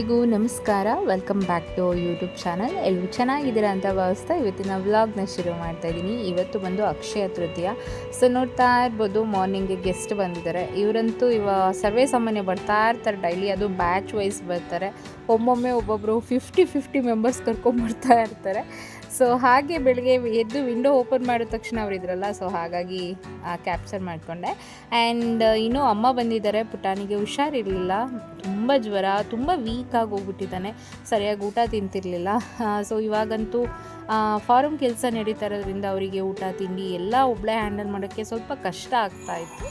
ಎಲ್ರಿಗೂ ನಮಸ್ಕಾರ. Welcome back to YouTube channel ಎಲ್ಲರೂ ಚೆನ್ನಾಗಿದ್ದೀರಾ ಅಂತ ಭಾವಿಸ್ತಾ ಇವತ್ತಿನ ವ್ಲಾಗ್ನ ಶುರು ಮಾಡ್ತಾ ಇದ್ದೀನಿ. ಇವತ್ತು ಬಂದು ಅಕ್ಷಯ ತೃತೀಯ. ಸೊ ನೋಡ್ತಾ ಇರ್ಬೋದು ಮಾರ್ನಿಂಗ್ ಗೆಸ್ಟ್ ಬಂದಿದ್ದಾರೆ. ಇವರಂತೂ ಇವ ಸರ್ವೇ ಸಾಮಾನ್ಯ ಬರ್ತಾ ಇರ್ತಾರೆ ಡೈಲಿ ಅದು ಬ್ಯಾಚ್ ವೈಸ್ ಬರ್ತಾರೆ. ಒಮ್ಮೊಮ್ಮೆ ಒಬ್ಬೊಬ್ಬರು ಫಿಫ್ಟಿ ಫಿಫ್ಟಿ ಮೆಂಬರ್ಸ್ ಕರ್ಕೊಂಬರ್ತಾ ಇರ್ತಾರೆ. ಸೊ ಹಾಗೆ ಬೆಳಗ್ಗೆ ಎದ್ದು ವಿಂಡೋ ಓಪನ್ ಮಾಡಿದ ತಕ್ಷಣ ಅವ್ರು ಇದ್ರಲ್ಲ ಸೊ ಹಾಗಾಗಿ ಕ್ಯಾಪ್ಚರ್ ಮಾಡಿಕೊಂಡೆ. ಆ್ಯಂಡ್ ಇನ್ನೂ ಅಮ್ಮ ಬಂದಿದ್ದಾರೆ, ಪುಟಾಣಿಗೆ ಹುಷಾರಿರಲಿಲ್ಲ. ತುಂಬ ಜ್ವರ, ತುಂಬ ವೀಕ್ ಹೋಗ್ಬಿಟ್ಟಿದ್ದಾನೆ. ಸರಿಯಾಗಿ ಊಟ ತಿಂತಿರಲಿಲ್ಲ. ಸೊ ಇವಾಗಂತೂ ಫಾರಮ್ ಕೆಲಸ ನಡೀತಾ ಇರೋದ್ರಿಂದ ಅವರಿಗೆ ಊಟ, ತಿಂಡಿ ಎಲ್ಲ ಒಬ್ಬಳೇ ಹ್ಯಾಂಡಲ್ ಮಾಡೋಕ್ಕೆ ಸ್ವಲ್ಪ ಕಷ್ಟ ಆಗ್ತಾ ಇತ್ತು.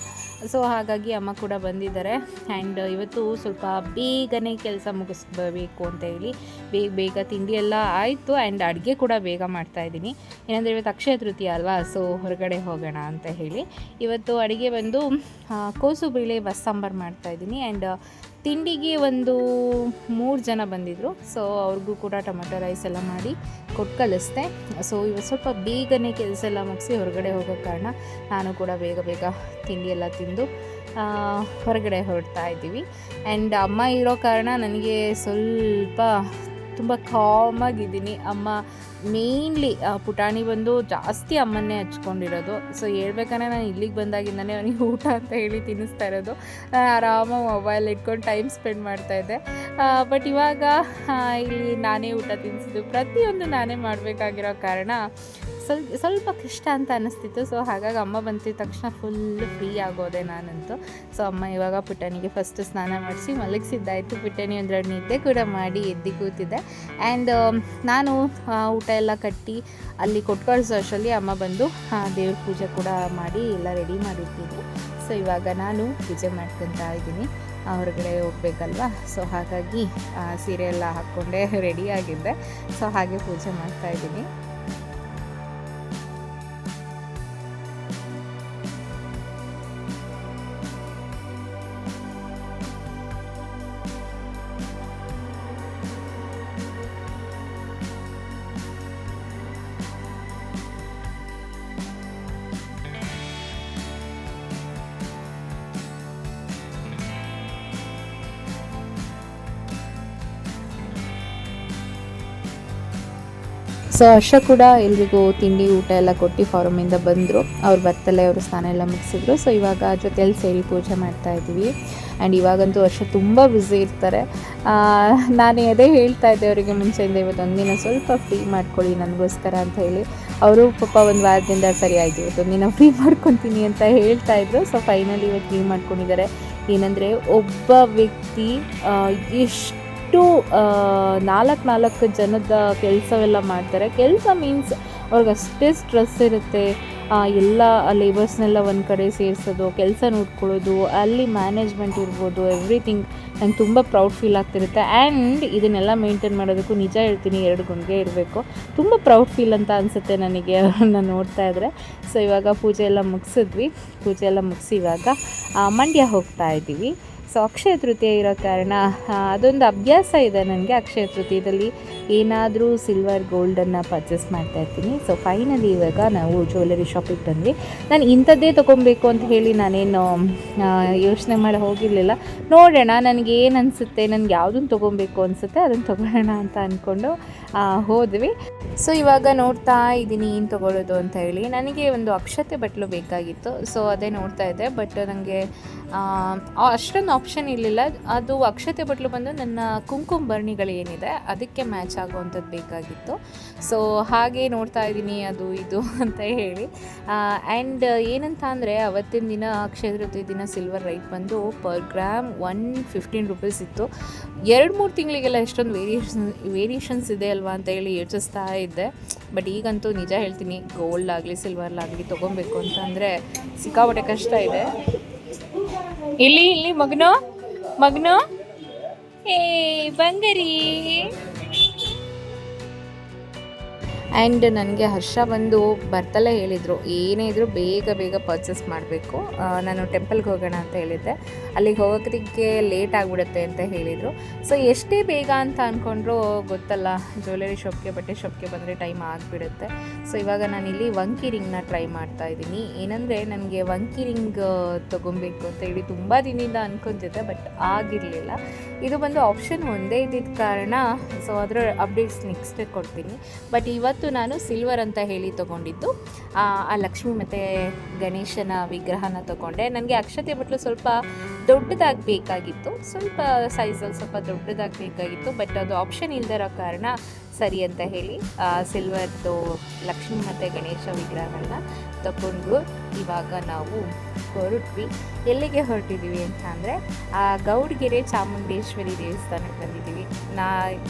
ಸೊ ಹಾಗಾಗಿ ಅಮ್ಮ ಕೂಡ ಬಂದಿದ್ದಾರೆ. ಆ್ಯಂಡ್ ಇವತ್ತು ಸ್ವಲ್ಪ ಬೇಗನೆ ಕೆಲಸ ಮುಗಿಸ್ಬೇಕು ಅಂತ ಹೇಳಿ ಬೇಗ ಬೇಗ ತಿಂಡಿ ಎಲ್ಲ ಆಯಿತು. ಆ್ಯಂಡ್ ಅಡುಗೆ ಕೂಡ ಬೇಗ ಮಾಡ್ತಾ ಇದ್ದೀನಿ. ಏನಂದರೆ ಇವತ್ತು ಅಕ್ಷಯ ತೃತೀಯ ಅಲ್ವಾ? ಸೊ ಹೊರಗಡೆ ಹೋಗೋಣ ಅಂತ ಹೇಳಿ. ಇವತ್ತು ಅಡುಗೆ ಬಂದು ಕೋಸು ಬೇಳೆ ಬಸ್ ಸಾಂಬಾರು ಮಾಡ್ತಾ ಇದ್ದೀನಿ. ಆ್ಯಂಡ್ ತಿಂಡಿಗೆ ಒಂದು ಮೂರು ಜನ ಬಂದಿದ್ದರು ಸೊ ಅವ್ರಿಗೂ ಕೂಡ ಟೊಮೆಟೊ ರೈಸ್ ಎಲ್ಲ ಮಾಡಿ ಕೊಟ್ಟು ಕಳಿಸ್ದೆ. ಸೊ ಇವಾಗ ಸ್ವಲ್ಪ ಬೇಗನೆ ಕೆಲಸ ಎಲ್ಲ ಮುಗಿಸಿ ಹೊರಗಡೆ ಹೋಗೋ ಕಾರಣ ನಾನು ಕೂಡ ಬೇಗ ಬೇಗ ತಿಂಡಿ ಎಲ್ಲ ತಿಂದು ಹೊರಗಡೆ ಹೊರಡ್ತಾ ಇದ್ದೀವಿ. ಆ್ಯಂಡ್ ಅಮ್ಮ ಇರೋ ಕಾರಣ ನನಗೆ ಸ್ವಲ್ಪ ತುಂಬ ಕಾಮಾಗಿದ್ದೀನಿ ಅಮ್ಮ ಮೇಯ್ನ್ಲಿ ಪುಟಾಣಿ ಬಂದು ಜಾಸ್ತಿ ಅಮ್ಮನ್ನೇ ಹಚ್ಕೊಂಡಿರೋದು. ಸೊ ಹೇಳ್ಬೇಕಂದ್ರೆ ನಾನು ಇಲ್ಲಿಗೆ ಬಂದಾಗಿಂದನೇ ಅವನಿಗೆ ಊಟ ಅಂತ ಹೇಳಿ ತಿನ್ನಿಸ್ತಾ ಇರೋದು. ನಾನು ಆರಾಮಾಗಿ ಮೊಬೈಲ್ ಇಟ್ಕೊಂಡು ಟೈಮ್ ಸ್ಪೆಂಡ್ ಮಾಡ್ತಾ ಇದ್ದೆ. ಬಟ್ ಇವಾಗ ಇಲ್ಲಿ ನಾನೇ ಊಟ ತಿನ್ನಿಸಿದ್ದು ಪ್ರತಿಯೊಂದು ನಾನೇ ಮಾಡಬೇಕಾಗಿರೋ ಕಾರಣ ಸ್ವಲ್ಪ ಸ್ವಲ್ಪ ಕಷ್ಟ ಅಂತ ಅನ್ನಿಸ್ತಿತ್ತು ಸೊ ಹಾಗಾಗಿ ಅಮ್ಮ ಬಂದಿದ ತಕ್ಷಣ ಫುಲ್ ಫ್ರೀ ಆಗೋದೆ ನಾನಂತೂ. ಸೊ ಅಮ್ಮ ಇವಾಗ ಪುಟಾಣಿಗೆ ಫಸ್ಟ್ ಸ್ನಾನ ಮಾಡಿಸಿ ಮಲಗಿಸಿದ್ದಾಯಿತು. ಪುಟಾಣಿ ಒಂದೆರಡು ನಿದ್ದೆ ಕೂಡ ಮಾಡಿ ಎದ್ದು ಕೂತಿದ್ದೆ. ಆ್ಯಂಡ್ ನಾನು ಆ, ಊಟ ಎಲ್ಲ ಕಟ್ಟಿ ಅಲ್ಲಿ ಕೊಟ್ಟು ಕಳಿಸೋ ಅಷ್ಟರಲ್ಲಿ ಅಮ್ಮ ಬಂದು ದೇವ್ರ ಪೂಜೆ ಕೂಡ ಮಾಡಿ ಎಲ್ಲ ರೆಡಿ ಮಾಡಿರ್ತೀನಿ ಸೊ ಇವಾಗ ನಾನು ಪೂಜೆ ಮಾಡ್ಕೊತಾ ಇದ್ದೀನಿ. ಹೊರಗಡೆ ಹೋಗ್ಬೇಕಲ್ವಾ? ಸೊ ಹಾಗಾಗಿ ಸೀರೆ ಎಲ್ಲ ಹಾಕ್ಕೊಂಡೆ ರೆಡಿ ಆಗಿದ್ದೆ. ಸೊ ಹಾಗೆ ಪೂಜೆ ಮಾಡ್ತಾ ಸೊ ಹರ್ಷ ಕೂಡ ಎಲ್ರಿಗೂ ತಿಂಡಿ ಊಟ ಎಲ್ಲ ಕೊಟ್ಟು ಫಾರಮಿಂದ ಬಂದರು. ಅವ್ರು ಬರ್ತಲೇ ಅವರು ಸ್ನಾನ ಎಲ್ಲ ಮುಗಿಸಿದ್ರು. ಸೊ ಇವಾಗ ಜೊತೆಯಲ್ಲಿ ಸೇರಿ ಪೂಜೆ ಮಾಡ್ತಾ ಇದ್ದೀವಿ ಆ್ಯಂಡ್ ಇವಾಗಂತೂ ವರ್ಷ ತುಂಬ ಬ್ಯುಸಿ ಇರ್ತಾರೆ. ನಾನು ಅದೇ ಹೇಳ್ತಾ ಇದ್ದೆ ಅವರಿಗೆ ಮುಂಚೆಯಿಂದ ಇವತ್ತು ಒಂದಿನ ಸ್ವಲ್ಪ ಫ್ರೀ ಮಾಡ್ಕೊಳ್ಳಿ ನನಗೋಸ್ಕರ ಅಂತ ಹೇಳಿ. ಅವರು ಪಾಪ ಒಂದು ವಾರದಿಂದ ಸರಿ ಆಯಿತು ಇವತ್ತು ಒಂದಿನ ಫ್ರೀ ಮಾಡ್ಕೊತೀನಿ ಅಂತ ಹೇಳ್ತಾ ಇದ್ರು. ಸೊ ಫೈನಲಿ ಇವತ್ತು ಫ್ರೀ ಮಾಡ್ಕೊಂಡಿದ್ದಾರೆ. ಏನಂದರೆ ಒಬ್ಬ ವ್ಯಕ್ತಿ ಆ, ಎಷ್ಟು ನಾಲ್ಕು ನಾಲ್ಕು ಜನದ ಕೆಲಸವೆಲ್ಲ ಮಾಡ್ತಾರೆ. ಕೆಲಸ ಮೀನ್ಸ್ ಅವ್ರಿಗೆ ಅಷ್ಟೇ ಸ್ಟ್ರೆಸ್ ಇರುತ್ತೆ ಎಲ್ಲ ಲೇಬರ್ಸ್ನೆಲ್ಲ ಒಂದು ಕಡೆ ಸೇರಿಸೋದು, ಕೆಲಸ ನೋಡ್ಕೊಳ್ಳೋದು, ಅಲ್ಲಿ ಮ್ಯಾನೇಜ್ಮೆಂಟ್ ಇರ್ಬೋದು ಎವ್ರಿಥಿಂಗ್ ನಂಗೆ ತುಂಬ ಪ್ರೌಡ್ ಫೀಲ್ ಆಗ್ತಿರುತ್ತೆ. ಆ್ಯಂಡ್ ಇದನ್ನೆಲ್ಲ ಮೇಂಟೈನ್ ಮಾಡೋದಕ್ಕೂ ನಿಜ ಹೇಳ್ತೀನಿ, ಎರಡು ಗುಂಡಿಗೆ ಇರಬೇಕು. ತುಂಬ ಪ್ರೌಡ್ ಫೀಲ್ ಅಂತ ಅನಿಸುತ್ತೆ ನನಗೆ, ಅವ್ರನ್ನ ನೋಡ್ತಾ ಇದ್ದರೆ ಸೊ ಇವಾಗ ಪೂಜೆ ಎಲ್ಲ ಮುಗಿಸಿದ್ವಿ. ಪೂಜೆ ಎಲ್ಲ ಮುಗಿಸಿ ಇವಾಗ ಮಂಡ್ಯ ಹೋಗ್ತಾ ಇದ್ದೀವಿ. ಸೊ ಅಕ್ಷಯ ತೃತೀಯ ಇರೋ ಕಾರಣ ಅದೊಂದು ಅಭ್ಯಾಸ ಇದೆ ನನಗೆ ಅಕ್ಷಯ ತೃತೀಯದಲ್ಲಿ. ಏನಾದರೂ ಸಿಲ್ವರ್ ಗೋಲ್ಡನ್ನು ಪರ್ಚೇಸ್ ಮಾಡ್ತಾ ಇರ್ತೀನಿ. ಸೊ ಫೈನಲಿ ಇವಾಗ ನಾವು ಜ್ಯುವೆಲರಿ ಶಾಪಿಗೆ ಬಂದ್ವಿ. ನಾನು ಇಂಥದ್ದೇ ತೊಗೊಬೇಕು ಅಂತ ಹೇಳಿ ನಾನೇನು ಯೋಚನೆ ಮಾಡಿ ಹೋಗಿರಲಿಲ್ಲ. ನೋಡೋಣ, ನನಗೆ ಏನು ಅನಿಸುತ್ತೆ, ನನಗೆ ಯಾವುದನ್ನು ತೊಗೊಬೇಕು ಅನಿಸುತ್ತೆ ಅದನ್ನು ತೊಗೊಳ್ಳೋಣ ಅಂತ ಅಂದ್ಕೊಂಡು ಹೋದ್ವಿ. ಸೊ ಇವಾಗ ನೋಡ್ತಾ ಇದ್ದೀನಿ ಏನು ತೊಗೊಳ್ಳೋದು ಅಂತ ಹೇಳಿ. ನನಗೆ ಒಂದು ಅಕ್ಷತೆ ಬಟ್ಲು ಬೇಕಾಗಿತ್ತು. ಸೊ ಅದೇ ನೋಡ್ತಾ ಇದ್ದೆ ಬಟ್ ನನಗೆ ಅಷ್ಟೊಂದು ಆಪ್ಷನ್ ಇರಲಿಲ್ಲ. ಅದು ಅಕ್ಷತೆ ಬಟ್ಲು ಬಂದು ನನ್ನ ಕುಂಕುಮ ಏನಿದೆ, ಅದಕ್ಕೆ ಮ್ಯಾಚ್ ಆಗುವಂಥದ್ದು ಬೇಕಾಗಿತ್ತು. ಸೊ ಹಾಗೆ ನೋಡ್ತಾ ಇದ್ದೀನಿ, ಅದು ಇದು ಅಂತ ಹೇಳಿ. ಆ್ಯಂಡ್ ಏನಂತ ಅಂದರೆ, ಅವತ್ತಿನ ದಿನ ಅಕ್ಷಯ ತೃತೀಯ ದಿನ ಸಿಲ್ವರ್ ರೈಟ್ ಬಂದು per gram one fifteen rupees ಇತ್ತು. ಎರಡು ಮೂರು ತಿಂಗಳಿಗೆಲ್ಲ ಎಷ್ಟೊಂದು ವೇರಿಯೇಷನ್ ವೇರಿಯೇಷನ್ಸ್ ಇದೆ ಅಲ್ವಾ ಅಂತ ಹೇಳಿ ಯೋಚಿಸ್ತಾ ಇದ್ದೆ. ಬಟ್ ಈಗಂತೂ ನಿಜ ಹೇಳ್ತೀನಿ ಗೋಲ್ಡ್ ಆಗಲಿ ಸಿಲ್ವರ್ ಆಗಲಿ ತೊಗೊಬೇಕು ಅಂತ ಅಂದರೆ ಸಿಕ್ಕಾಪಟ್ಟೆ ಕಷ್ಟ ಇದೆ. ಇಲ್ಲಿ ಇಲ್ಲಿ ಮಗನು ಮಗನು. ಏ ಬಂಗರಿ. ಆ್ಯಂಡ್ ನನಗೆ ಹರ್ಷ ಬಂದು ಬರ್ತಲೇ ಹೇಳಿದರು. ಏನೇ ಇದ್ದರೂ ಬೇಗ ಬೇಗ ಪರ್ಚೇಸ್ ಮಾಡಬೇಕು. ನಾನು ಟೆಂಪಲ್ಗೆ ಹೋಗೋಣ ಅಂತ ಹೇಳಿದ್ದೆ. ಅಲ್ಲಿಗೆ ಹೋಗೋದಕ್ಕೆ ಲೇಟ್ ಆಗಿಬಿಡುತ್ತೆ ಅಂತ ಹೇಳಿದರು. ಸೊ ಎಷ್ಟೇ ಬೇಗ ಅಂತ ಅಂದ್ಕೊಂಡ್ರು ಗೊತ್ತಲ್ಲ. ಜ್ಯುವೆಲರಿ ಶಾಪ್ಗೆ ಬಟ್ಟೆ ಶಾಪ್ಗೆ ಬಂದರೆ ಟೈಮ್ ಆಗಿಬಿಡುತ್ತೆ. ಸೊ ಇವಾಗ ನಾನಿಲ್ಲಿ ವಂಕಿ ರಿಂಗ್ನ ಟ್ರೈ ಮಾಡ್ತಾ ಇದ್ದೀನಿ. ಏನಂದರೆ ನನಗೆ ವಂಕಿ ರಿಂಗ್ ತೊಗೊಬೇಕು ಅಂತ ಹೇಳಿ ತುಂಬ ದಿನದಿಂದ ಅಂದ್ಕೊಂತಿದ್ದೆ ಬಟ್ ಆಗಿರಲಿಲ್ಲ. ಇದು ಬಂದು ಆಪ್ಷನ್ ಒಂದೇ ಇದ್ದಿದ್ದ ಕಾರಣ ಸೊ ಅದರ ಅಪ್ಡೇಟ್ಸ್ ನೆಕ್ಸ್ಟ್ ಕೊಡ್ತೀನಿ. ಬಟ್ ಇವತ್ತು ನಾನು ಸಿಲ್ವರ್ ಅಂತ ಹೇಳಿ ತೊಗೊಂಡಿದ್ದು. ಆ ಲಕ್ಷ್ಮಿ ಮತ್ತು ಗಣೇಶನ ವಿಗ್ರಹನ ತೊಗೊಂಡೆ. ನನಗೆ ಅಕ್ಷತೆ ಬಟ್ಲು ಸ್ವಲ್ಪ ದೊಡ್ಡದಾಗಿ ಬೇಕಾಗಿತ್ತು ಸ್ವಲ್ಪ ಸೈಜಲ್ಲಿ ಸ್ವಲ್ಪ ದೊಡ್ಡದಾಗಿ ಬೇಕಾಗಿತ್ತು ಬಟ್ ಅದು ಆಪ್ಷನ್ ಇಲ್ದಿರೋ ಕಾರಣ ಸರಿ ಅಂತ ಹೇಳಿ ಸಿಲ್ವರ್ದು ಲಕ್ಷ್ಮಿ ಮತ್ತು ಗಣೇಶ ವಿಗ್ರಹಗಳನ್ನ ತಗೊಂಡು ಇವಾಗ ನಾವು ಹೊರಟ್ವಿ. ಎಲ್ಲಿಗೆ ಹೊರಟಿದ್ದೀವಿ ಅಂತ ಅಂದರೆ, ಆ ಗೌಡ್ಗೆರೆ ಚಾಮುಂಡೇಶ್ವರಿ ದೇವಸ್ಥಾನಕ್ಕೆ ಬಂದಿದ್ದೀವಿ ನಾ,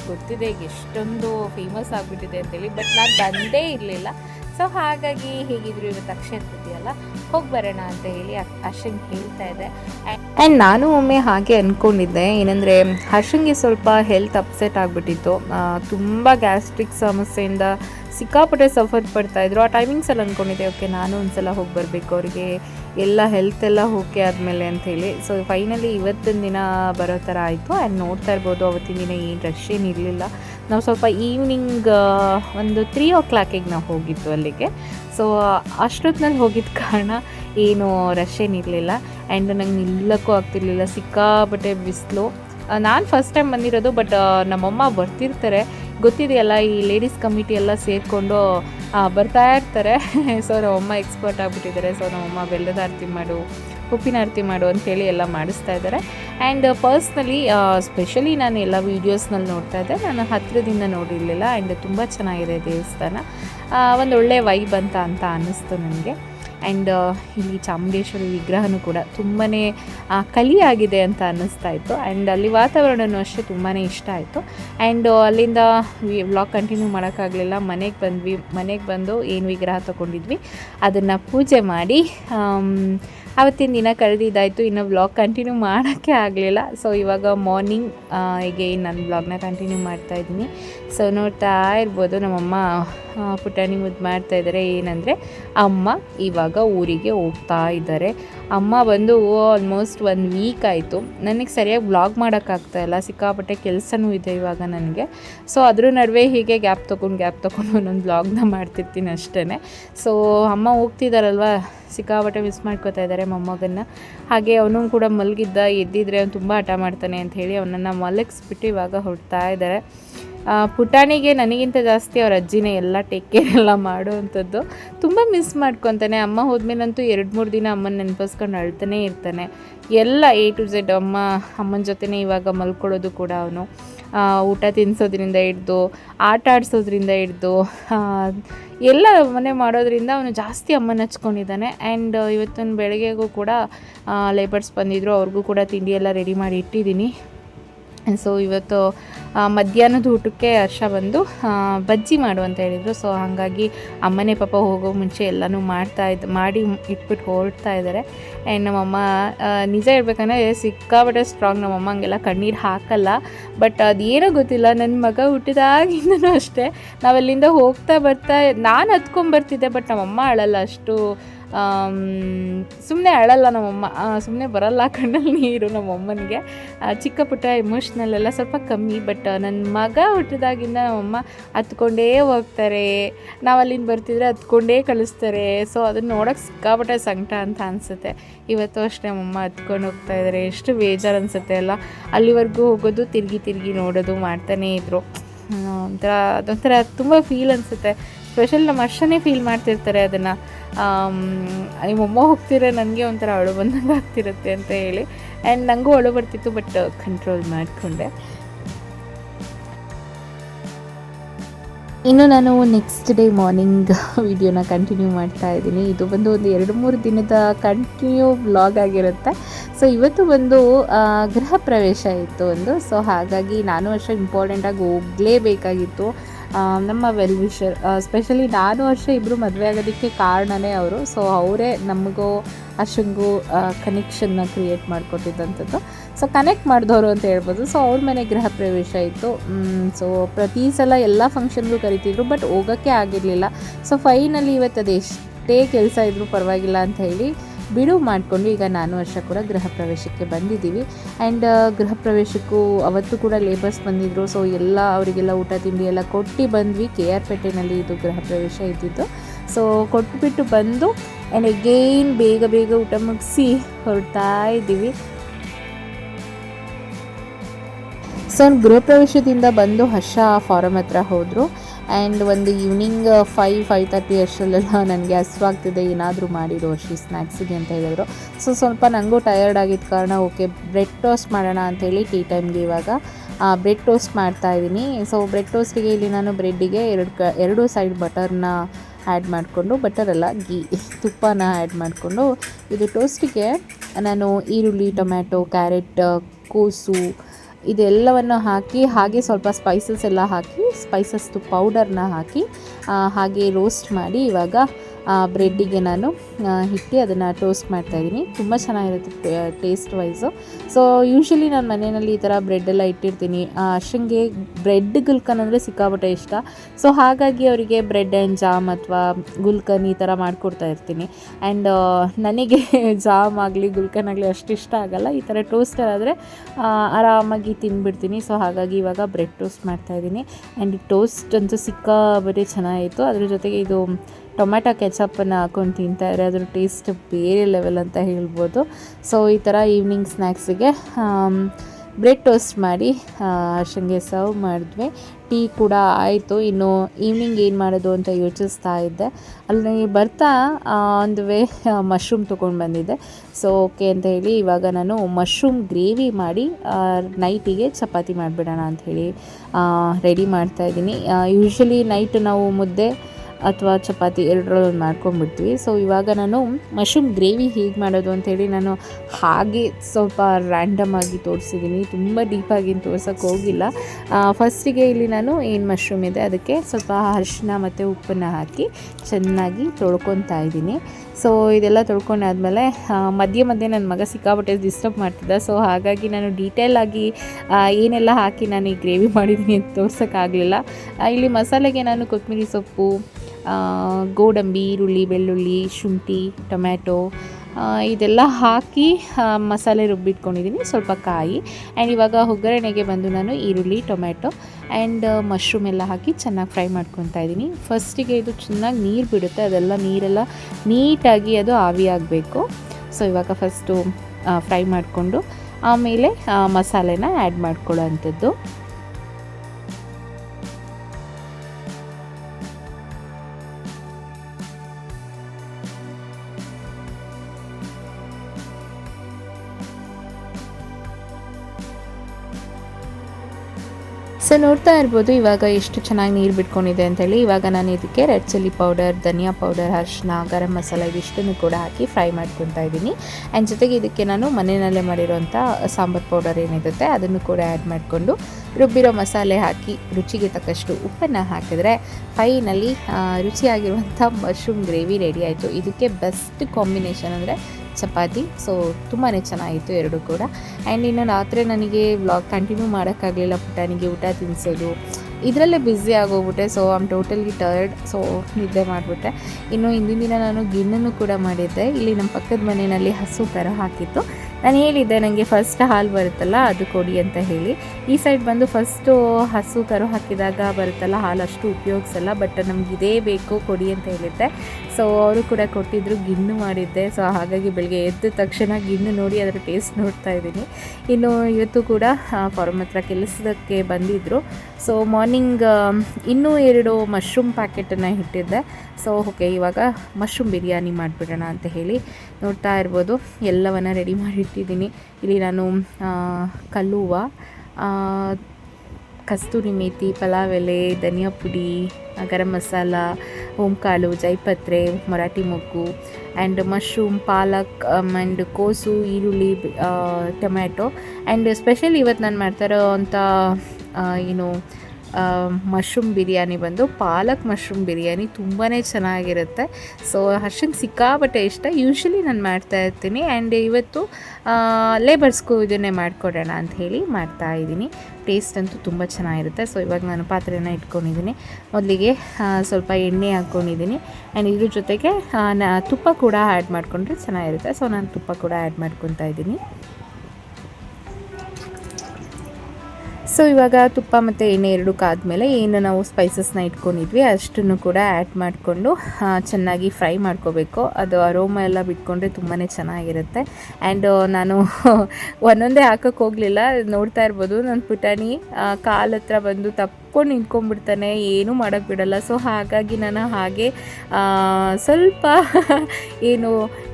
ಗೊತ್ತಿದೆ ಎಷ್ಟೊಂದು ಫೇಮಸ್ ಆಗಿಬಿಟ್ಟಿದೆ ಅಂತೇಳಿ ಬಟ್ ನಾನು ಬಂದೇ ಇರಲಿಲ್ಲ. ಸೊ ಹಾಗಾಗಿ ಹೇಗಿದ್ರು ಇವತ್ತು ಅಕ್ಷಯ ಇದೆಯಲ್ಲ ಹೋಗಿ ಬರೋಣ ಅಂತ ಹೇಳಿ ಹರ್ಷಂಗೆ ಹೇಳ್ತಾ ಇದೆ. ಆ್ಯಂಡ್ ನಾನು ಒಮ್ಮೆ ಹಾಗೆ ಅಂದ್ಕೊಂಡಿದ್ದೆ ಏನಂದರೆ ಹರ್ಷಂಗೆ ಸ್ವಲ್ಪ ಹೆಲ್ತ್ ಅಪ್ಸೆಟ್ ಆಗಿಬಿಟ್ಟಿತ್ತು. ತುಂಬ ಗ್ಯಾಸ್ಟ್ರಿಕ್ ಸಮಸ್ಯೆಯಿಂದ ಸಿಕ್ಕಾಪಟ್ಟೆ ಸಫರ್ ಪಡ್ತಾ ಇದ್ರು. ಆ ಟೈಮಿಂಗ್ಸಲ್ಲಿ ಅಂದ್ಕೊಂಡಿದ್ದೆ ಓಕೆ ನಾನು ಒಂದ್ಸಲ ಹೋಗಿ ಬರಬೇಕು, ಅವರಿಗೆ ಎಲ್ಲ ಹೆಲ್ತ್ ಎಲ್ಲ ಓಕೆ ಆದಮೇಲೆ ಅಂಥೇಳಿ ಸೊ ಫೈನಲಿ ಇವತ್ತಿನ ದಿನ ಬರೋ ಥರ ಆಯಿತು. ಆ್ಯಂಡ್ ನೋಡ್ತಾ ಇರ್ಬೋದು, ಅವತ್ತಿನ ದಿನ ಏನು ರಶ್ ಏನು ಇರಲಿಲ್ಲ. ನಾವು ಸ್ವಲ್ಪ ಈವ್ನಿಂಗ್ ಒಂದು ತ್ರೀ ಓ ಕ್ಲಾಕಿಗೆ ನಾವು ಹೋಗಿದ್ದು ಅಲ್ಲಿಗೆ. ಸೊ ಅಷ್ಟೊತ್ತಿನಲ್ಲಿ ಹೋಗಿದ್ದ ಕಾರಣ ಏನು ರಶ್ ಏನಿರಲಿಲ್ಲ ಆ್ಯಂಡ್ ನಂಗೆ ನಿಲ್ಲಕ್ಕೂ ಆಗ್ತಿರ್ಲಿಲ್ಲ. ಸಿಕ್ಕಾಬಟ್ಟೆ ಬಿಸಿಲು. ನಾನು ಫಸ್ಟ್ ಟೈಮ್ ಬಂದಿರೋದು ಬಟ್ ನಮ್ಮಮ್ಮ ಬರ್ತಿರ್ತಾರೆ. ಗೊತ್ತಿದೆಯಲ್ಲ, ಈ ಲೇಡೀಸ್ ಕಮಿಟಿ ಎಲ್ಲ ಸೇರಿಕೊಂಡು ಬರ್ತಾ ಇರ್ತಾರೆ. ಸೊ ನಮ್ಮಮ್ಮ ಎಕ್ಸ್ಪರ್ಟ್ ಆಗಿಬಿಟ್ಟಿದ್ದಾರೆ. ಸೊ ನಮ್ಮಮ್ಮ ಬೆಲ್ಲದ ಆರತಿ ಮಾಡು, ಉಪ್ಪಿನ ಆರತಿ ಮಾಡು ಅಂತೇಳಿ ಎಲ್ಲ ಮಾಡಿಸ್ತಾ ಇದ್ದಾರೆ. ಆ್ಯಂಡ್ ಪರ್ಸ್ನಲಿ ಸ್ಪೆಷಲಿ ನಾನು ಎಲ್ಲ ವೀಡಿಯೋಸ್ನಲ್ಲಿ ನೋಡ್ತಾ ಇದ್ದೆ. ನಾನು ಹತ್ತಿರದಿಂದ ನೋಡಿರಲಿಲ್ಲ. ಆ್ಯಂಡ್ ತುಂಬ ಚೆನ್ನಾಗಿದೆ ದೇವಸ್ಥಾನ. ಒಂದು ಒಳ್ಳೆಯ ವೈಬ್ ಅಂತ ಅಂತ ಅನ್ನಿಸ್ತು ನನಗೆ. ಆ್ಯಂಡ್ ಇಲ್ಲಿ ಚಾಮುಂಡೇಶ್ವರಿ ವಿಗ್ರಹನೂ ಕೂಡ ತುಂಬಾ ಕಲಿಯಾಗಿದೆ ಅಂತ ಅನ್ನಿಸ್ತಾ ಇತ್ತು. ಆ್ಯಂಡ್ ಅಲ್ಲಿ ವಾತಾವರಣವೂ ಅಷ್ಟೇ ತುಂಬಾ ಇಷ್ಟ ಆಯಿತು. ಆ್ಯಂಡ್ ಅಲ್ಲಿಂದ ವ್ಲಾಗ್ ಕಂಟಿನ್ಯೂ ಮಾಡೋಕ್ಕಾಗಲಿಲ್ಲ. ಮನೆಗೆ ಬಂದ್ವಿ. ಮನೆಗೆ ಬಂದು ಏನು ವಿಗ್ರಹ ತೊಗೊಂಡಿದ್ವಿ, ಅದನ್ನು ಪೂಜೆ ಮಾಡಿ ಆವತ್ತಿನ ದಿನ ಕಳೆದಿದ್ದಾಯಿತು, ಇನ್ನು ವ್ಲಾಗ್ ಕಂಟಿನ್ಯೂ ಮಾಡೋಕ್ಕೆ ಆಗಲಿಲ್ಲ. ಸೊ ಇವಾಗ ಮಾರ್ನಿಂಗ್ ಹೀಗೆ ನಾನು ವ್ಲಾಗ್ನ ಕಂಟಿನ್ಯೂ ಮಾಡ್ತಾಯಿದ್ದೀನಿ ಸೊ ನೋಡ್ತಾ ಇರ್ಬೋದು ನಮ್ಮಮ್ಮ ಪುಟಾಣಿ ಮುದ್ದು ಮಾಡ್ತಾ ಇದ್ದಾರೆ. ಏನಂದರೆ, ಅಮ್ಮ ಇವಾಗ ಊರಿಗೆ ಹೋಗ್ತಾ ಇದ್ದಾರೆ. ಅಮ್ಮ ಬಂದು ಆಲ್ಮೋಸ್ಟ್ ಒಂದು ವೀಕ್ ಆಯಿತು. ನನಗೆ ಸರಿಯಾಗಿ ವ್ಲಾಗ್ ಮಾಡೋಕ್ಕಾಗ್ತಾ ಇಲ್ಲ. ಸಿಕ್ಕಾಪಟ್ಟೆ ಕೆಲಸನೂ ಇದೆ ಇವಾಗ ನನಗೆ. ಸೊ ಅದ್ರ ನಡುವೆ ಹೀಗೆ ಗ್ಯಾಪ್ ತೊಗೊಂಡು ಗ್ಯಾಪ್ ತೊಗೊಂಡು ಒಂದೊಂದು ವ್ಲಾಗ್ನ ಮಾಡ್ತಿರ್ತೀನಿ ಅಷ್ಟೇ ಸೊ ಅಮ್ಮ ಹೋಗ್ತಿದ್ದಾರಲ್ವ ಸಿಕ್ಕಾಪಟ್ಟೆ ಮಿಸ್ ಮಾಡ್ಕೋತಾ ಇದ್ದಾರೆ ಮೊಮ್ಮಗನ್ನ. ಹಾಗೆ ಅವನು ಕೂಡ ಮಲಗಿದ್ದ, ಎದ್ದಿದ್ರೆ ಅವ್ನು ತುಂಬ ಹಠ ಮಾಡ್ತಾನೆ ಅಂತ ಹೇಳಿ ಅವನನ್ನು ಮಲಗಿಸ್ಬಿಟ್ಟು ಇವಾಗ ಹೊರಡ್ತಾ ಇದ್ದಾರೆ. ಪುಟಾಣಿಗೆ ನನಗಿಂತ ಜಾಸ್ತಿ ಅವ್ರ ಅಜ್ಜಿನೇ ಎಲ್ಲ ಟೇಕ್ ಕೇರ್ ಎಲ್ಲ ಮಾಡುವಂಥದ್ದು. ತುಂಬ ಮಿಸ್ ಮಾಡ್ಕೊತಾನೆ. ಅಮ್ಮ ಹೋದ್ಮೇಲಂತೂ ಎರಡು ಮೂರು ದಿನ ಅಮ್ಮನ ನೆನಪಿಸ್ಕೊಂಡು ಅಳ್ತಾನೆ ಇರ್ತಾನೆ. ಎಲ್ಲ ಎ ಟು ಝೆಡ್ ಅಮ್ಮ, ಅಮ್ಮನ ಜೊತೆನೇ ಇವಾಗ ಮಲ್ಕೊಳ್ಳೋದು ಕೂಡ ಅವನು. ಊಟ ತಿನ್ನಿಸೋದ್ರಿಂದ ಹಿಡ್ದು, ಆಟ ಆಡಿಸೋದ್ರಿಂದ ಹಿಡ್ದು ಎಲ್ಲ ಮನೆ ಮಾಡೋದ್ರಿಂದ ಅವನು ಜಾಸ್ತಿ ಅಮ್ಮನ ಹಚ್ಕೊಂಡಿದ್ದಾನೆ ಆ್ಯಂಡ್ ಇವತ್ತಿನ ಬೆಳಗ್ಗೆಗೂ ಕೂಡ ಲೇಬರ್ಸ್ ಬಂದಿದ್ದರು ಅವ್ರಿಗೂ ಕೂಡ ತಿಂಡಿ ಎಲ್ಲ ರೆಡಿ ಮಾಡಿ ಇಟ್ಟಿದ್ದೀನಿ. ಸೊ ಇವತ್ತು ಮಧ್ಯಾಹ್ನದ ಊಟಕ್ಕೆ ಹರ್ಷ ಬಂದು ಬಜ್ಜಿ ಮಾಡು ಅಂತ ಹೇಳಿದರು. ಸೊ ಹಾಗಾಗಿ ಅಮ್ಮನೇ ಪಾಪ ಹೋಗೋ ಮುಂಚೆ ಎಲ್ಲನೂ ಮಾಡ್ತಾ ಇದ್ದು ಮಾಡಿ ಇಟ್ಬಿಟ್ಟು ಹೊರಡ್ತಾ ಇದ್ದಾರೆ ಆ್ಯಂಡ್ ನಮ್ಮಮ್ಮ ನಿಜ ಹೇಳ್ಬೇಕಂದ್ರೆ ಸಿಕ್ಕಾಪಟ್ಟೆ ಸ್ಟ್ರಾಂಗ್ ನಮ್ಮಮ್ಮ ಹಂಗೆಲ್ಲ ಕಣ್ಣೀರು ಹಾಕಲ್ಲ. ಬಟ್ ಅದೇನೋ ಗೊತ್ತಿಲ್ಲ ನನ್ನ ಮಗ ಹುಟ್ಟಿದಾಗಿಂದನೂ ಅಷ್ಟೇ. ನಾವಲ್ಲಿಂದ ಹೋಗ್ತಾ ಬರ್ತಾ ನಾನು ಹತ್ಕೊಂಬರ್ತಿದ್ದೆ ಬಟ್ ನಮ್ಮಮ್ಮ ಅಳಲ್ಲ ಅಷ್ಟು. ಸುಮ್ಮನೆ ಅಳಲ್ಲ ನಮ್ಮಮ್ಮ. ಸುಮ್ಮನೆ ಬರಲ್ಲ ಕಣ್ಣಲ್ಲಿ ನೀರು ನಮ್ಮಮ್ಮನಿಗೆ. ಚಿಕ್ಕ ಪುಟ್ಟ ಎಮೋಷ್ನಲ್ ಎಲ್ಲ ಸ್ವಲ್ಪ ಕಮ್ಮಿ ಬಟ್ ನನ್ನ ಮಗ ಹುಟ್ಟಿದಾಗಿಂದ ನಮ್ಮಮ್ಮ ಹತ್ಕೊಂಡೇ ಹೋಗ್ತಾರೆ. ನಾವು ಅಲ್ಲಿಂದ ಬರ್ತಿದ್ರೆ ಹತ್ಕೊಂಡೇ ಕಳಿಸ್ತಾರೆ. ಸೊ ಅದನ್ನು ನೋಡೋಕೆ ಸಿಕ್ಕಾಪಟ್ಟೆ ಸಂಕಟ ಅಂತ ಅನಿಸುತ್ತೆ. ಇವತ್ತು ಅಷ್ಟೇ ನಮ್ಮಮ್ಮ ಹತ್ಕೊಂಡು ಹೋಗ್ತಾ ಇದ್ದಾರೆ ಎಷ್ಟು ಬೇಜಾರು ಅನಿಸುತ್ತೆ ಅಲ್ಲ. ಅಲ್ಲಿವರೆಗೂ ಹೋಗೋದು, ತಿರುಗಿ ತಿರುಗಿ ನೋಡೋದು ಮಾಡ್ತಾನೇ ಇದ್ರು. ಒಂಥರ, ಅದೊಂಥರ ತುಂಬ ಫೀಲ್ ಅನಿಸುತ್ತೆ. ಸ್ಪೆಷಲ್ ನಮ್ಮ ಅಷ್ಟನೇ ಫೀಲ್ ಮಾಡ್ತಿರ್ತಾರೆ ಅದನ್ನು. ನಿಮ್ಮಮ್ಮ ಹೋಗ್ತಿರೋ ನನಗೆ ಒಂಥರ ಅಳು ಬಂದಂಗೆ ಆಗ್ತಿರುತ್ತೆ ಅಂತ ಹೇಳಿ. ಆ್ಯಂಡ್ ನನಗೂ ಅಳು ಬರ್ತಿತ್ತು ಬಟ್ ಕಂಟ್ರೋಲ್ ಮಾಡಿಕೊಂಡೆ. ಇನ್ನು ನಾನು ನೆಕ್ಸ್ಟ್ ಡೇ ಮಾರ್ನಿಂಗ್ ವಿಡಿಯೋನ ಕಂಟಿನ್ಯೂ ಮಾಡ್ತಾ ಇದ್ದೀನಿ. ಇದು ಬಂದು ಒಂದು ಎರಡು ಮೂರು ದಿನದ ಕಂಟಿನ್ಯೂ ಬ್ಲಾಗ್ ಆಗಿರುತ್ತೆ. ಸೊ ಇವತ್ತು ಬಂದು ಗೃಹ ಪ್ರವೇಶ ಇತ್ತು ಒಂದು. ಸೊ ಹಾಗಾಗಿ ನಾನು ಅಷ್ಟೇ ಇಂಪಾರ್ಟೆಂಟಾಗಿ ಹೋಗಲೇಬೇಕಾಗಿತ್ತು. ನಮ್ಮ ವೆಲ್ ವಿಷರ್ ಸ್ಪೆಷಲಿ ನಾನು ಅಷ್ಟೇ ಇಬ್ಬರು ಮದುವೆ ಆಗೋದಕ್ಕೆ ಕಾರಣನೇ ಅವರು. ಸೊ ಅವರೇ ನಮಗೂ ಅಷ್ಟಂಗೂ ಕನೆಕ್ಷನ್ನ ಕ್ರಿಯೇಟ್ ಮಾಡಿಕೊಟ್ಟಿದ್ದಂಥದ್ದು. ಸೊ ಕನೆಕ್ಟ್ ಮಾಡಿದವರು ಅಂತ ಹೇಳ್ಬೋದು. ಸೊ ಅವ್ರ ಮನೆ ಗೃಹ ಪ್ರವೇಶ ಇತ್ತು. ಸೊ ಪ್ರತಿ ಸಲ ಎಲ್ಲ ಫಂಕ್ಷನ್ಗೂ ಕರಿತಿದ್ರು ಬಟ್ ಹೋಗೋಕ್ಕೆ ಆಗಿರಲಿಲ್ಲ. ಸೊ ಫೈನಲಿ ಇವತ್ತು ಅದೆಷ್ಟೇ ಕೆಲಸ ಇದ್ದರೂ ಪರವಾಗಿಲ್ಲ ಅಂತ ಹೇಳಿ ಬಿಡು ಮಾಡಿಕೊಂಡು ಈಗ ನಾನು ವರ್ಷ ಕೂಡ ಗೃಹ ಪ್ರವೇಶಕ್ಕೆ ಬಂದಿದ್ದೀವಿ. ಆ್ಯಂಡ್ ಗೃಹ ಪ್ರವೇಶಕ್ಕೂ ಅವತ್ತು ಕೂಡ ಲೇಬರ್ಸ್ ಬಂದಿದ್ದರು ಸೊ ಎಲ್ಲ ಅವರಿಗೆಲ್ಲ ಊಟ, ತಿಂಡಿ ಎಲ್ಲ ಕೊಟ್ಟು ಬಂದ್ವಿ. ಕೆ ಆರ್ ಪೇಟೆನಲ್ಲಿ ಇದು ಗೃಹ ಪ್ರವೇಶ ಇದ್ದಿದ್ದು. ಸೊ ಕೊಟ್ಬಿಟ್ಟು ಬಂದು ಆ್ಯಂಡ್ ಎಗೇನ್ ಬೇಗ ಬೇಗ ಊಟ ಮುಗಿಸಿ ಹೊರಡ್ತಾ ಇದ್ದೀವಿ. ಸೊ ಗೃಹ ಪ್ರವೇಶದಿಂದ ಬಂದು ಹರ್ಷ ಫಾರಮ್ ಹತ್ರ ಹೋದರು. ಆ್ಯಂಡ್ ಒಂದು ಈವ್ನಿಂಗ್ ಫೈವ್ ಫೈವ್ ತರ್ಟಿ ಅಷ್ಟರಲ್ಲೆಲ್ಲ ನನಗೆ ಹಸುವಾಗ್ತಿದೆ ಏನಾದರೂ ಮಾಡಿರೋ, ಅಷ್ಟು ಸ್ನ್ಯಾಕ್ಸಿಗೆ ಅಂತ ಹೇಳಿದ್ರು. ಸೊ ಸ್ವಲ್ಪ ನನಗೂ ಟಯರ್ಡ್ ಆಗಿದ್ದ ಕಾರಣ ಓಕೆ ಬ್ರೆಡ್ ಟೋಸ್ಟ್ ಮಾಡೋಣ ಅಂಥೇಳಿ ಟೀ ಟೈಮ್ಗೆ ಇವಾಗ ಬ್ರೆಡ್ ಟೋಸ್ಟ್ ಮಾಡ್ತಾ ಇದ್ದೀನಿ. ಸೊ ಬ್ರೆಡ್ ಟೋಸ್ಟಿಗೆ ಇಲ್ಲಿ ನಾನು ಬ್ರೆಡ್ಡಿಗೆ ಎರಡು ಕ, ಎರಡು ಸೈಡ್ ಬಟರ್ನ ಆ್ಯಡ್ ಮಾಡಿಕೊಂಡು ಬಟರಲ್ಲ ಗೀ ತುಪ್ಪನ ಆ್ಯಡ್ ಮಾಡಿಕೊಂಡು, ಇದು ಟೋಸ್ಟಿಗೆ ನಾನು ಈರುಳ್ಳಿ ಟೊಮ್ಯಾಟೊ ಕ್ಯಾರೆಟ್ ಕೋಸು ಇದೆಲ್ಲವನ್ನು ಹಾಕಿ ಹಾಗೆ ಸ್ವಲ್ಪ ಸ್ಪೈಸಸ್ ಎಲ್ಲ ಹಾಕಿ ಸ್ಪೈಸಸ್ದು ಪೌಡರ್ನ ಹಾಕಿ ಹಾಗೆ ರೋಸ್ಟ್ ಮಾಡಿ ಇವಾಗ ಬ್ರೆಡ್ಡಿಗೆ ನಾನು ಇಟ್ಟು ಅದನ್ನು ಟೋಸ್ಟ್ ಮಾಡ್ತಾಯಿದ್ದೀನಿ ತುಂಬ ಚೆನ್ನಾಗಿರುತ್ತೆ ಟೇಸ್ಟ್ ವೈಸು ಸೊ ಯೂಶ್ವಲಿ ನಾನು ಮನೆಯಲ್ಲಿ ಈ ಥರ ಬ್ರೆಡ್ಡೆಲ್ಲ ಇಟ್ಟಿರ್ತೀನಿ. ಅಷ್ಟಂಗೆ ಬ್ರೆಡ್ ಗುಲ್ಕನ್ ಅಂದರೆ ಸಿಕ್ಕಾಪಟ್ಟೆ ಇಷ್ಟ. ಸೊ ಹಾಗಾಗಿ ಅವರಿಗೆ ಬ್ರೆಡ್ ಆ್ಯಂಡ್ ಜಾಮ್ ಅಥವಾ ಗುಲ್ಕನ್ ಈ ಥರ ಮಾಡಿಕೊಡ್ತಾ ಇರ್ತೀನಿ. ಆ್ಯಂಡ್ ನನಗೆ ಜಾಮ್ ಆಗಲಿ, ಗುಲ್ಕನ್ ಆಗಲಿ ಅಷ್ಟು ಇಷ್ಟ ಆಗಲ್ಲ. ಈ ಥರ ಟೋಸ್ಟರ್ ಆದರೆ ಆರಾಮಾಗಿ ತಿಂದ್ಬಿಡ್ತೀನಿ ಸೊ ಹಾಗಾಗಿ ಇವಾಗ ಬ್ರೆಡ್ ಟೋಸ್ಟ್ ಮಾಡ್ತಾಯಿದ್ದೀನಿ ಆ್ಯಂಡ್ ಟೋಸ್ಟ್ ಅಂತೂ ಸಿಕ್ಕಾಬಟ್ಟೆ ಚೆನ್ನಾಗಿತ್ತು. ಅದ್ರ ಜೊತೆಗೆ ಇದು ಟೊಮ್ಯಾಟೊ ಕೆಚಪ್ಪನ್ನು ಹಾಕೊಂಡು ತಿಂತಾಯಿದ್ರೆ ಅದ್ರ ಟೇಸ್ಟ್ ಬೇರೆ ಲೆವೆಲ್ ಅಂತ ಹೇಳ್ಬೋದು. ಸೊ ಈ ಥರ ಈವ್ನಿಂಗ್ ಸ್ನ್ಯಾಕ್ಸಿಗೆ ಬ್ರೆಡ್ ಟೋಸ್ಟ್ ಮಾಡಿ ಶಂಗೆ ಸರ್ವ್ ಮಾಡಿದ್ವಿ. ಟೀ ಕೂಡ ಆಯಿತು. ಇನ್ನು ಈವ್ನಿಂಗ್ ಏನು ಮಾಡೋದು ಅಂತ ಯೋಚಿಸ್ತಾ ಇದ್ದೆ. ಅಲ್ಲಿ ಬರ್ತಾ ಒಂದು ವೇ ಮಶ್ರೂಮ್ ತೊಗೊಂಡು ಬಂದಿದ್ದೆ. ಸೊ ಓಕೆ ಅಂತ ಹೇಳಿ ಇವಾಗ ನಾನು ಮಶ್ರೂಮ್ ಗ್ರೇವಿ ಮಾಡಿ ನೈಟಿಗೆ ಚಪಾತಿ ಮಾಡಿಬಿಡೋಣ ಅಂಥೇಳಿ ರೆಡಿ ಮಾಡ್ತಾಯಿದ್ದೀನಿ ಯೂಶ್ವಲಿ ನೈಟ್ ನಾವು ಮುದ್ದೆ ಅಥವಾ ಚಪಾತಿ ಎರಡರಲ್ಲೊಂದು ಮಾಡ್ಕೊಂಡ್ಬಿಡ್ತೀವಿ ಸೊ ಇವಾಗ ನಾನು ಮಶ್ರೂಮ್ ಗ್ರೇವಿ ಹೇಗೆ ಮಾಡೋದು ಅಂಥೇಳಿ ನಾನು ಹಾಗೆ ಸ್ವಲ್ಪ ರ್ಯಾಂಡಮ್ ಆಗಿ ತೋರಿಸಿದ್ದೀನಿ ತುಂಬ ಡೀಪಾಗಿ ತೋರ್ಸೋಕ್ಕೆ ಹೋಗಿಲ್ಲ. ಫಸ್ಟಿಗೆ ಇಲ್ಲಿ ನಾನು ಏನು ಮಶ್ರೂಮ್ ಇದೆ ಅದಕ್ಕೆ ಸ್ವಲ್ಪ ಅರಿಶಿನ ಮತ್ತು ಉಪ್ಪನ್ನು ಹಾಕಿ ಚೆನ್ನಾಗಿ ತೊಳ್ಕೊತಾ ಇದ್ದೀನಿ. ಸೊ ಇದೆಲ್ಲ ತೊಳ್ಕೊಂಡಾದ್ಮೇಲೆ ಮಧ್ಯೆ ಮಧ್ಯೆ ನನ್ನ ಮಗ ಸಿಕ್ಕಾಪಟ್ಟೆ ಡಿಸ್ಟರ್ಬ್ ಮಾಡ್ತಿದ್ದ. ಸೊ ಹಾಗಾಗಿ ನಾನು ಡೀಟೇಲ್ ಆಗಿ ಏನೆಲ್ಲ ಹಾಕಿ ನಾನು ಈ ಗ್ರೇವಿ ಮಾಡಿದ್ದೀನಿ ಅಂತ ತೋರ್ಸೋಕ್ಕಾಗಲಿಲ್ಲ ಇಲ್ಲಿ ಮಸಾಲೆಗೆ ನಾನು ಕೊತ್ತಂಬರಿ ಸೊಪ್ಪು ಗೋಡಂಬಿ ಈರುಳ್ಳಿ ಬೆಳ್ಳುಳ್ಳಿ, ಶುಂಠಿ, ಟೊಮ್ಯಾಟೊ ಇದೆಲ್ಲ ಹಾಕಿ ಮಸಾಲೆ ರುಬ್ಬಿಟ್ಕೊಂಡಿದ್ದೀನಿ. ಸ್ವಲ್ಪ ಕಾಯಿ. ಆ್ಯಂಡ್ ಇವಾಗ ಒಗ್ಗರಣೆಗೆ ಬಂದು ನಾನು ಈರುಳ್ಳಿ, ಟೊಮ್ಯಾಟೊ ಆ್ಯಂಡ್ ಮಶ್ರೂಮ್ ಎಲ್ಲ ಹಾಕಿ ಚೆನ್ನಾಗಿ ಫ್ರೈ ಮಾಡ್ಕೊತಾ ಇದ್ದೀನಿ. ಫಸ್ಟಿಗೆ ಇದು ಚೆನ್ನಾಗಿ ನೀರು ಬಿಡುತ್ತೆ. ಅದೆಲ್ಲ ನೀರೆಲ್ಲ ನೀಟಾಗಿ ಅದು ಆವಿ ಆಗಬೇಕು. ಸೊ ಇವಾಗ ಫಸ್ಟು ಫ್ರೈ ಮಾಡಿಕೊಂಡು ಆಮೇಲೆ ಮಸಾಲೆನ ಆ್ಯಡ್ ಮಾಡ್ಕೊಳ್ಳೋ ಅಂಥದ್ದು ನೋಡ್ತಾ ಇರ್ಬೋದು, ಇವಾಗ ಎಷ್ಟು ಚೆನ್ನಾಗಿ ನೀರು ಬಿಟ್ಕೊಂಡಿದೆ ಅಂತೇಳಿ. ಇವಾಗ ನಾನು ಇದಕ್ಕೆ ರೆಡ್ ಚಿಲ್ಲಿ ಪೌಡರ್ ಧನಿಯಾ ಪೌಡರ್ ಅರಿಶಿನ ಗರಂ ಮಸಾಲ ಇದಿಷ್ಟನ್ನು ಕೂಡ ಹಾಕಿ ಫ್ರೈ ಮಾಡ್ಕೊತಾ ಇದ್ದೀನಿ. ಆ್ಯಂಡ್ ಜೊತೆಗೆ ಇದಕ್ಕೆ ನಾನು ಮನೆಯಲ್ಲೇ ಮಾಡಿರೋಂಥ ಸಾಂಬಾರು ಪೌಡರ್ ಏನಿರುತ್ತೆ, ಅದನ್ನು ಕೂಡ ಆ್ಯಡ್ ಮಾಡಿಕೊಂಡು ರುಬ್ಬಿರೋ ಮಸಾಲೆ ಹಾಕಿ, ರುಚಿಗೆ ತಕ್ಕಷ್ಟು ಉಪ್ಪನ್ನು ಹಾಕಿದ್ರೆ ಫೈನಲ್ಲಿ ರುಚಿಯಾಗಿರುವಂಥ ಮಶ್ರೂಮ್ ಗ್ರೇವಿ ರೆಡಿ ಆಯಿತು. ಇದಕ್ಕೆ ಬೆಸ್ಟ್ ಕಾಂಬಿನೇಷನ್ ಅಂದರೆ ಚಪಾತಿ. ಸೊ ತುಂಬಾ ಚೆನ್ನಾಗಿತ್ತು ಎರಡು ಕೂಡ. ಆ್ಯಂಡ್ ಇನ್ನು ರಾತ್ರಿ ನನಗೆ ವ್ಲಾಗ್ ಕಂಟಿನ್ಯೂ ಮಾಡೋಕ್ಕಾಗಲಿಲ್ಲ ಪುಟಾನಿಗೆ ಊಟ ತಿನ್ನಿಸೋದು ಇದರಲ್ಲೇ ಬ್ಯುಸಿ ಆಗೋಗ್ಬಿಟ್ಟೆ. So am totally tired so ನಿದ್ದೆ ಮಾಡಿಬಿಟ್ಟೆ. ಇನ್ನು ಹಿಂದಿನ ದಿನ ನಾನು ಗಿಣ್ಣನ್ನು ಕೂಡ ಮಾಡಿದ್ದೆ. ಇಲ್ಲಿ ನಮ್ಮ ಪಕ್ಕದ ಮನೆಯಲ್ಲಿ ಹಸು ಕರ ಹಾಕಿತ್ತು. ನಾನು ಹೇಳಿದ್ದೆ ನನಗೆ ಫಸ್ಟ್ ಹಾಲು ಬರುತ್ತಲ್ಲ, ಅದು ಕೊಡಿ ಅಂತ ಹೇಳಿ. ಈ ಸೈಡ್ ಬಂದು ಫಸ್ಟು ಹಸು ಕರು ಹಾಕಿದಾಗ ಬರುತ್ತಲ್ಲ, ಹಾಲು ಅಷ್ಟು ಉಪಯೋಗಿಸಲ್ಲ ಬಟ್ ನಮ್ಗೆ ಇದೇ ಬೇಕು, ಕೊಡಿ ಅಂತ ಹೇಳಿದ್ದೆ. ಸೊ ಅವರು ಕೂಡ ಕೊಟ್ಟಿದ್ದರು ಗಿಣ್ಣು ಮಾಡಿದ್ದೆ. ಸೊ ಹಾಗಾಗಿ ಬೆಳಗ್ಗೆ ಎದ್ದ ತಕ್ಷಣ ಗಿಣ್ಣು ನೋಡಿ ಅದರ ಟೇಸ್ಟ್ ನೋಡ್ತಾ ಇದ್ದೀನಿ. ಇನ್ನು ಇವತ್ತು ಕೂಡ ಫಾರ್ಮ್ ಹತ್ರ ಕೆಲಸಕ್ಕೆ ಬಂದಿದ್ದರು ಸೊ ಮಾರ್ನಿಂಗ್ ಇನ್ನೂ ಎರಡು ಮಶ್ರೂಮ್ ಪ್ಯಾಕೆಟನ್ನು ಇಟ್ಟಿದ್ದೆ ಸೊ ಓಕೆ ಇವಾಗ ಮಶ್ರೂಮ್ ಬಿರಿಯಾನಿ ಮಾಡಿಬಿಡೋಣ ಅಂತ ಹೇಳಿ ನೋಡ್ತಾ ಇರ್ಬೋದು. ಎಲ್ಲವನ್ನು ರೆಡಿ ಮಾಡಿಟ್ಟಿದ್ದೀನಿ ಇಲ್ಲಿ ನಾನು ಕಲ್ಲುವ ಕಸ್ತೂರಿ ಮೇಥಿ ಪಲಾವ್ ಎಲೆ, ಧನಿಯಾ ಪುಡಿ, ಗರಂ ಮಸಾಲ ಓಂಕಾಳು ಜೈಪತ್ರೆ, ಮರಾಠಿ ಮೊಗ್ಗು ಆ್ಯಂಡ್ ಮಶ್ರೂಮ್ ಪಾಲಕ್ ಆ್ಯಂಡ್ ಕೋಸು, ಈರುಳ್ಳಿ ಟೊಮ್ಯಾಟೊ ಆ್ಯಂಡ್ ಸ್ಪೆಷಲ್ ಇವತ್ತು ನಾನು ಮಾಡ್ತಾರೋ ಅಂಥ ಏನು ಮಶ್ರೂಮ್ ಬಿರಿಯಾನಿ ಬಂದು ಪಾಲಕ್ ಮಶ್ರೂಮ್ ಬಿರಿಯಾನಿ ತುಂಬಾ ಚೆನ್ನಾಗಿರುತ್ತೆ. ಸೊ ಹರ್ಷಂಗೆ ಸಿಕ್ಕಾಬಟ್ಟೆ ಇಷ್ಟ. ಯೂಶ್ವಲಿ ನಾನು ಮಾಡ್ತಾ ಇರ್ತೀನಿ ಆ್ಯಂಡ್ ಇವತ್ತು ಲೇಬರ್ಸ್ಗೂ ಇದನ್ನೇ ಮಾಡಿಕೊಡೋಣ ಅಂತ ಹೇಳಿ ಮಾಡ್ತಾ ಇದ್ದೀನಿ. ಟೇಸ್ಟ್ ಅಂತೂ ತುಂಬ ಚೆನ್ನಾಗಿರುತ್ತೆ. ಸೊ ಇವಾಗ ನಾನು ಪಾತ್ರೆನ ಇಟ್ಕೊಂಡಿದ್ದೀನಿ. ಮೊದಲಿಗೆ ಸ್ವಲ್ಪ ಎಣ್ಣೆ ಹಾಕ್ಕೊಂಡಿದ್ದೀನಿ ಆ್ಯಂಡ್ ಇದ್ರ ಜೊತೆಗೆ ತುಪ್ಪ ಕೂಡ ಆ್ಯಡ್ ಮಾಡಿಕೊಂಡ್ರೆ ಚೆನ್ನಾಗಿರುತ್ತೆ. ಸೊ ನಾನು ತುಪ್ಪ ಕೂಡ ಆ್ಯಡ್ ಮಾಡ್ಕೊತಾ ಇದ್ದೀನಿ. ಸೊ ಇವಾಗ ತುಪ್ಪ ಮತ್ತು ಎಣ್ಣೆ ಎರಡು ಕಾದ್ಮೇಲೆ ಏನು ನಾವು ಸ್ಪೈಸಸ್ನ ಇಟ್ಕೊಂಡಿದ್ವಿ. ಅಷ್ಟನ್ನು ಕೂಡ ಆ್ಯಡ್ ಮಾಡಿಕೊಂಡು ಚೆನ್ನಾಗಿ ಫ್ರೈ ಮಾಡ್ಕೋಬೇಕು. ಅದು ಅರೋಮ ಎಲ್ಲ ಬಿಟ್ಕೊಂಡ್ರೆ ತುಂಬಾ ಚೆನ್ನಾಗಿರುತ್ತೆ. ಆ್ಯಂಡ್ ನಾನು ಒಂದೊಂದೇ ಹಾಕೋಕ್ಕೆ ಹೋಗಲಿಲ್ಲ. ನೋಡ್ತಾ ಇರ್ಬೋದು. ನನ್ನ ಪುಟಾಣಿ ಕಾಲ ಹತ್ರ ಬಂದು ತಪ್ಕೊಂಡು ನಿಂತ್ಕೊಂಡ್ಬಿಡ್ತಾನೆ, ಏನೂ ಮಾಡೋಕ್ಕೆ ಬಿಡಲ್ಲ. ಸೊ ಹಾಗಾಗಿ ನಾನು ಹಾಗೆ ಸ್ವಲ್ಪ ಏನು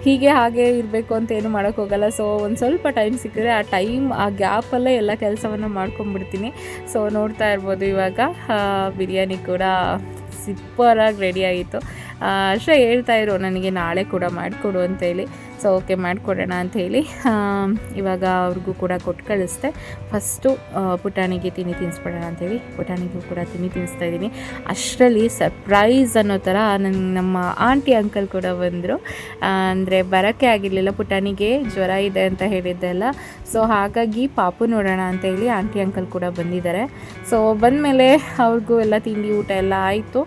ಹೀಗೆ ಹಾಗೆ ಇರಬೇಕು ಅಂತ ಏನು ಮಾಡೋಕ್ಕೋಗಲ್ಲ ಸೊ ಒಂದು ಸ್ವಲ್ಪ ಟೈಮ್ ಸಿಕ್ಕಿದ್ರೆ ಆ ಟೈಮ್ ಆ ಗ್ಯಾಪಲ್ಲೇ ಎಲ್ಲ ಕೆಲಸವನ್ನು ಮಾಡ್ಕೊಂಡ್ಬಿಡ್ತೀನಿ. ಸೊ ನೋಡ್ತಾ ಇರ್ಬೋದು ಇವಾಗ ಬಿರಿಯಾನಿ ಕೂಡ ಸಿಪ್ಪರಾಗಿ ರೆಡಿ ಆಯಿತು. ಅಷ್ಟೇ ಹೇಳ್ತಾ ನನಗೆ ನಾಳೆ ಕೂಡ ಮಾಡಿಕೊಡು ಅಂತೇಳಿ. ಸೊ ಓಕೆ ಮಾಡಿಕೊಡೋಣ ಅಂಥೇಳಿ ಇವಾಗ ಅವ್ರಿಗೂ ಕೂಡ ಕೊಟ್ಟು ಕಳಿಸ್ದೆ. ಫಸ್ಟು ಪುಟಾಣಿಗೆ ತಿನ್ನಿ ತಿನ್ನಿಸ್ಬಿಡೋಣ ಅಂಥೇಳಿ ಪುಟಾಣಿಗೂ ಕೂಡ ತಿನ್ನಿ ತಿನ್ನಿಸ್ತಾ ಇದ್ದೀನಿ. ಅಷ್ಟರಲ್ಲಿ ಸರ್ಪ್ರೈಸ್ ಅನ್ನೋ ಥರ ನನ್ನ ನಮ್ಮ ಆಂಟಿ ಅಂಕಲ್ ಕೂಡ ಬಂದರು. ಅಂದರೆ ಬರೋಕ್ಕೆ ಆಗಿರಲಿಲ್ಲ, ಪುಟಾಣಿಗೆ ಜ್ವರ ಇದೆ ಅಂತ ಹೇಳಿದ್ದೆ ಅಲ್ಲ. ಸೊ ಹಾಗಾಗಿ ಪಾಪು ನೋಡೋಣ ಅಂತ ಹೇಳಿ ಆಂಟಿ ಅಂಕಲ್ ಕೂಡ ಬಂದಿದ್ದಾರೆ. ಸೊ ಬಂದಮೇಲೆ ಅವ್ರಿಗೂ ಎಲ್ಲ ತಿಂಡಿ ಊಟ ಎಲ್ಲ ಆಯಿತು.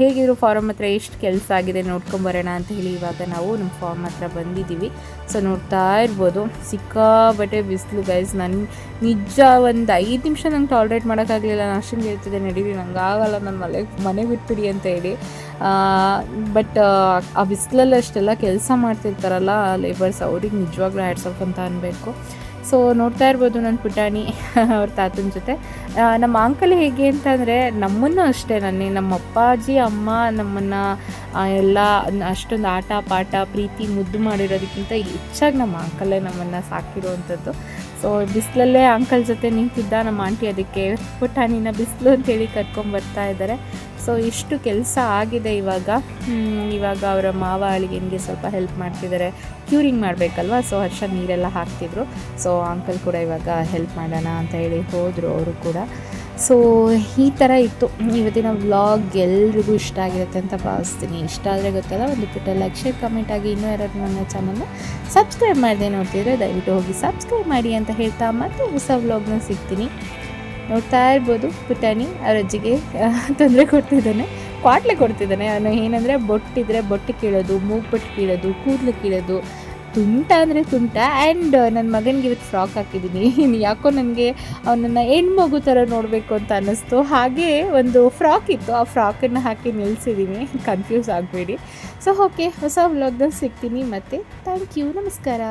ಹೇಗಿದ್ರು ಫಾರಮ್ ಹತ್ರ ಎಷ್ಟು ಕೆಲಸ ಆಗಿದೆ ನೋಡ್ಕೊಂಬರೋಣ ಅಂತ ಹೇಳಿ ಇವಾಗ ನಾವು ನಮ್ಮ ಫಾರ್ಮ್ ಹತ್ರ ಬಂದಿದ್ದೀವಿ. ಸೊ ನೋಡ್ತಾ ಇರ್ಬೋದು. ಸಿಕ್ಕಾಬಟ್ಟೆ ಬಿಸಿಲು ಗೈಸ್ ನಾನು ನಿಜ ಒಂದು ಐದು ನಿಮಿಷ ನಂಗೆ ಟಾಲ್ರೇಟ್ ಮಾಡೋಕ್ಕಾಗಲಿಲ್ಲ. ನಾನು ಅಷ್ಟೊಂದು ಹೇಳ್ತಿದ್ದೆ ನಡೀರಿ, ನಂಗೆ ಆಗಲ್ಲ. ನನ್ನ ಮನೆ ಮನೆ ಬಿಟ್ಬಿಡಿ ಅಂತ ಹೇಳಿ. ಬಟ್ ಆ ಬಿಸಿಲಲ್ಲಿ ಅಷ್ಟೆಲ್ಲ ಕೆಲಸ ಮಾಡ್ತಿರ್ತಾರಲ್ಲ ಲೇಬರ್ಸ್ ಅವ್ರಿಗೆ ನಿಜವಾಗ್ಲೂ ಆಫ್ ಅಂತ ಅನ್ಬೇಕು. ಸೊ ನೋಡ್ತಾ ಇರ್ಬೋದು ನನ್ನ ಪುಟಾಣಿ, ಅವ್ರ ತಾತನ ಜೊತೆ. ನಮ್ಮ ಅಂಕಲ್ ಹೇಗೆ ಅಂತಂದರೆ ನಮ್ಮನ್ನು ಅಷ್ಟೇ ನನಗೆ ನಮ್ಮ ಅಪ್ಪಾಜಿ ಅಮ್ಮ, ನಮ್ಮನ್ನು ಎಲ್ಲ ಅಷ್ಟೊಂದು ಆಟ, ಪಾಠ, ಪ್ರೀತಿ, ಮುದ್ದು ಮಾಡಿರೋದಕ್ಕಿಂತ ಹೆಚ್ಚಾಗಿ ನಮ್ಮ ಅಂಕಲೇ ನಮ್ಮನ್ನು ಸಾಕಿರುವಂಥದ್ದು ಸೊ ಬಿಸಿಲಲ್ಲೇ ಅಂಕಲ್ ಜೊತೆ ನಿಂತಿದ್ದ ನಮ್ಮ ಆಂಟಿ ಅದಕ್ಕೆ ಪುಟಾಣಿನ ಬಿಸಿಲು ಅಂತೇಳಿ ಕರ್ಕೊಂಬರ್ತಾ ಇದ್ದಾರೆ ಸೊ ಇಷ್ಟು ಕೆಲಸ ಆಗಿದೆ ಇವಾಗ. ಇವಾಗ ಅವರ ಮಾವ ಅಳಿಗೆನಿಗೆ ಸ್ವಲ್ಪ ಹೆಲ್ಪ್ ಮಾಡ್ತಿದ್ದಾರೆ. ಕ್ಯೂರಿಂಗ್ ಮಾಡಬೇಕಲ್ವ? ಸೊ ಹರ್ಷ ನೀರೆಲ್ಲ ಹಾಕ್ತಿದ್ರು. ಸೊ ಅಂಕಲ್ ಕೂಡ ಇವಾಗ ಹೆಲ್ಪ್ ಮಾಡೋಣ ಅಂತ ಹೇಳಿ ಹೋದರು ಅವರು ಕೂಡ. ಸೊ ಈ ಥರ ಇತ್ತು. ಇವತ್ತಿನ ವ್ಲಾಗ್ ಎಲ್ರಿಗೂ ಇಷ್ಟ ಆಗಿರುತ್ತೆ ಅಂತ ಭಾವಿಸ್ತೀನಿ. ಇಷ್ಟ ಆದರೆ ಗೊತ್ತಲ್ಲ, ಒಂದು ಪುಟ್ಟ ಲೈಕ್ ಶೇರ್ ಕಮೆಂಟ್ ಆಗಿ ಇನ್ನೂ ಯಾರಾದ್ರು ನನ್ನ ಚಾನಲ್ನ ಸಬ್ಸ್ಕ್ರೈಬ್ ಮಾಡಿದೆ ನೋಡ್ತಿದ್ರೆ ದಯವಿಟ್ಟು ಹೋಗಿ ಸಬ್ಸ್ಕ್ರೈಬ್ ಮಾಡಿ ಅಂತ ಹೇಳ್ತಾ ಮತ್ತೆ ಹೊಸ ವ್ಲಾಗ್ನ ಸಿಗ್ತೀನಿ. ನೋಡ್ತಾ ಇರ್ಬೋದು. ಪುಟಾಣಿ, ಅವ್ರ ಅಜ್ಜಿಗೆ ತೊಂದರೆ ಕೊಡ್ತಿದ್ದಾನೆ. ಕ್ವಾಟ್ಲೆ ಕೊಡ್ತಿದ್ದಾನೆ. ಅವನು ಏನಂದರೆ, ಬೊಟ್ಟಿದ್ರೆ ಬೊಟ್ಟು ಕೀಳೋದು, ಮೂಗು ಬೊಟ್ಟು ಕೀಳೋದು, ಕೂದಲು ಕೀಳೋದು. ತುಂಟ ಅಂದರೆ ತುಂಟ. ಆ್ಯಂಡ್ ನನ್ನ ಮಗನಿಗೆ ಇವತ್ತು ಫ್ರಾಕ್ ಹಾಕಿದ್ದೀನಿ ಯಾಕೋ ನನಗೆ ಅವನನ್ನು ಹೆಣ್ಮಗು ಥರ ನೋಡಬೇಕು ಅಂತ ಅನ್ನಿಸ್ತು. ಹಾಗೆ ಒಂದು ಫ್ರಾಕ್ ಇತ್ತು. ಆ ಫ್ರಾಕನ್ನು ಹಾಕಿ ನಿಲ್ಲಿಸಿದ್ದೀನಿ ಕನ್ಫ್ಯೂಸ್ ಆಗಬೇಡಿ. ಸೊ ಓಕೆ ಹೊಸ ವ್ಲಾಗ್ದಲ್ಲಿ ಸಿಗ್ತೀನಿ. ಮತ್ತು ಥ್ಯಾಂಕ್ ಯು ನಮಸ್ಕಾರ.